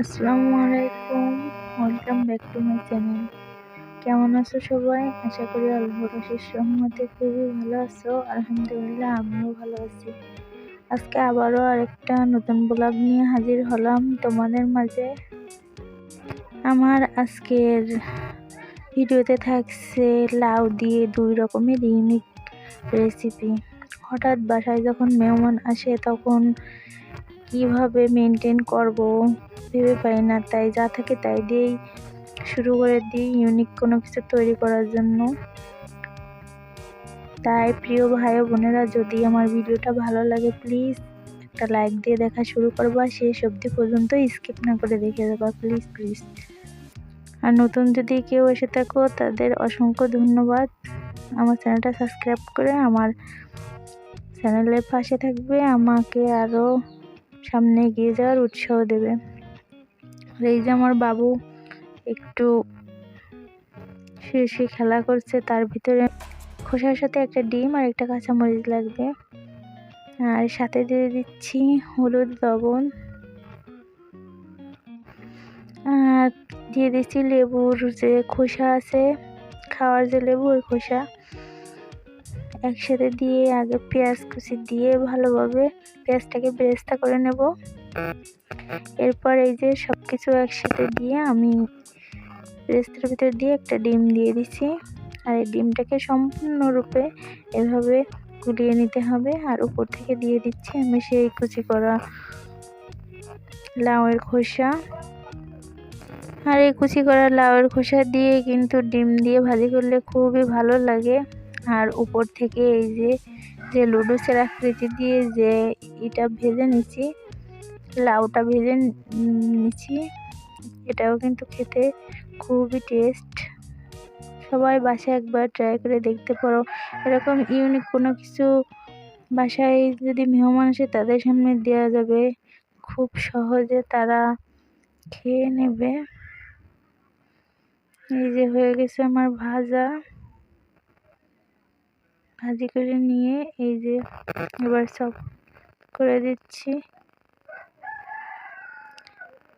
আসসালামু আলাইকুম। Welcome back to my channel কেমন আছো সবাই? আশা করি আল্লাহর অশেষ রহমতে খুবই ভালো আছো। আলহামদুলিল্লাহ, আমিও ভালো আছি। আজকে আবারও আরেকটা নতুন ব্লগ নিয়ে হাজির হলাম তোমাদের মাঝে। আমার আজকের ভিডিওতে থাকছে লাউ দিয়ে দুই রকমের ইউনিক রেসিপি হঠাৎ বাসায় যখন মেহমান আসে, তখন কীভাবে মেনটেন করব ভেবে পাই না, তাই যা থাকে তাই দিয়েই শুরু করে দিই ইউনিক কোনো কিছু তৈরি করার জন্য। তাই প্রিয় ভাই বোনেরা, যদি আমার ভিডিওটা ভালো লাগে প্লিজ একটা লাইক দিয়ে দেখা শুরু করবা। শেষ অবধি পর্যন্ত স্কিপ না করে দেখে দেবা প্লিজ প্লিজ আর নতুন যদি কেউ এসে থাকো, তাদের অসংখ্য ধন্যবাদ। আমার চ্যানেলটা সাবস্ক্রাইব করে আমার চ্যানেলের পাশে থাকবে, আমাকে আরও সামনে এগিয়ে যাওয়ার উৎসাহ দেবে। এই যে আমার বাবু একটু শুয়ে খেলা করছে, তার ভিতরে খোসার সাথে একটা ডিম আর একটা কাঁচামরিচ লাগবে। আর সাথে দিয়ে দিচ্ছি হলুদ, লবণ। আর দিয়ে দিচ্ছি লেবুর যে খোসা আছে, খাওয়ার যে লেবু ওই খোসা। একসাথে দিয়ে আগে পেঁয়াজ কুচি দিয়ে ভালোভাবে পেঁয়াজটাকে বেরেস্তা করে নেব। এরপর এই যে সব কিছু একসাথে দিয়ে আমি বেরেস্তার ভিতরে দিয়ে একটা ডিম দিয়ে দিচ্ছি। আর এই ডিমটাকে সম্পূর্ণরূপে এভাবে গুলিয়ে নিতে হবে। আর উপর থেকে দিয়ে দিচ্ছি আমি সেই কুচি করা লাউয়ের খোসা। আর এই কুচি করা লাউয়ের খোসা দিয়ে কিন্তু ডিম দিয়ে ভাজি করলে খুবই ভালো লাগে। আর উপর থেকে এই যে যে লুডুসের আকৃতি দিয়ে যে এটা ভেজে নিচ্ছি, লাউটা ভেজে নিচ্ছি, এটাও কিন্তু খেতে খুবই টেস্ট। সবাই বাসায় একবার ট্রাই করে দেখতে পারো। এরকম ইউনিক কোনো কিছু বাসায় যদি মেহমান আসে তাদের সামনে দেওয়া যাবে। খুব সহজে তারা খেয়ে নেবে। এই যে হয়ে গেছে আমার ভাজা। ভাজি করে নিয়ে এই যে এবার সব করে দিচ্ছি।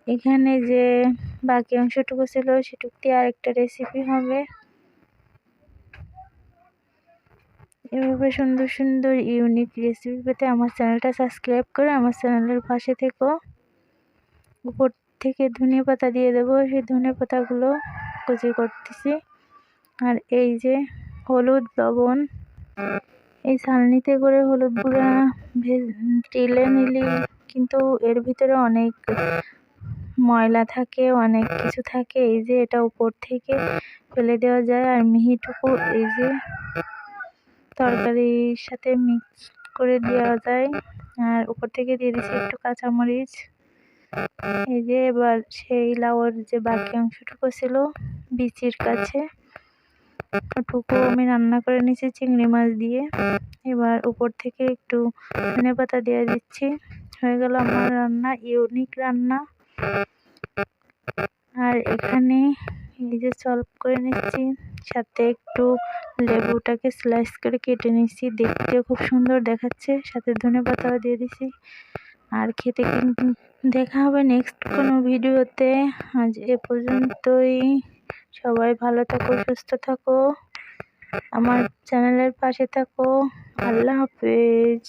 এখানে যে বাকি অংশটুকু ছিল সেটুক দিয়ে আরেকটা রেসিপি হবে। এভাবে সুন্দর সুন্দর ইউনিক রেসিপি পেতে আমার চ্যানেলটা সাবস্ক্রাইব করে আমার চ্যানেলের পাশে থেকো। উপর থেকে ধনে পাতা দিয়ে দেবো, সেই ধনে পাতাগুলো কুচি করতেছি। আর এই যে হলুদ লবণ এই ছালনিতে করে হলুদ গুঁড়া টেলে নিলে কিন্তু এর ভিতরে অনেক ময়লা থাকে, অনেক কিছু থাকে। এই যে এটা উপর থেকে ফেলে দেওয়া যায় আর মিহিটুকু এই যে তরকারির সাথে মিক্স করে দেওয়া যায়। আর উপর থেকে দিয়ে দিচ্ছি একটু কাঁচামরিচ। এই যে এবার সেই লাউর যে বাকি অংশটুকু ছিল, বিচির কাছে। ওটুকু আমি রান্না করে নিয়েছি চিংড়ি মাছ দিয়ে। এবার উপর থেকে একটু ধনে পাতা দিয়ে দিচ্ছি। হয়ে গেল আমার রান্না ইউনিক রান্না। আর এখানে এই যে সলভ করে নিচ্ছি, সাথে একটু লেবুটাকে স্লাইস করে কেটে নিচ্ছি। দেখতেও খুব সুন্দর দেখাচ্ছে, সাথে ধনে পাতাও দিয়ে দিছি আর খেতে কিন্তু দেখা হবে নেক্সট কোনো ভিডিওতে আজ এ পর্যন্তই। সবাই ভালো থাকো সুস্থ থাকো। আমার চ্যানেলের পাশে থাকো। আল্লাহ হাফেজ।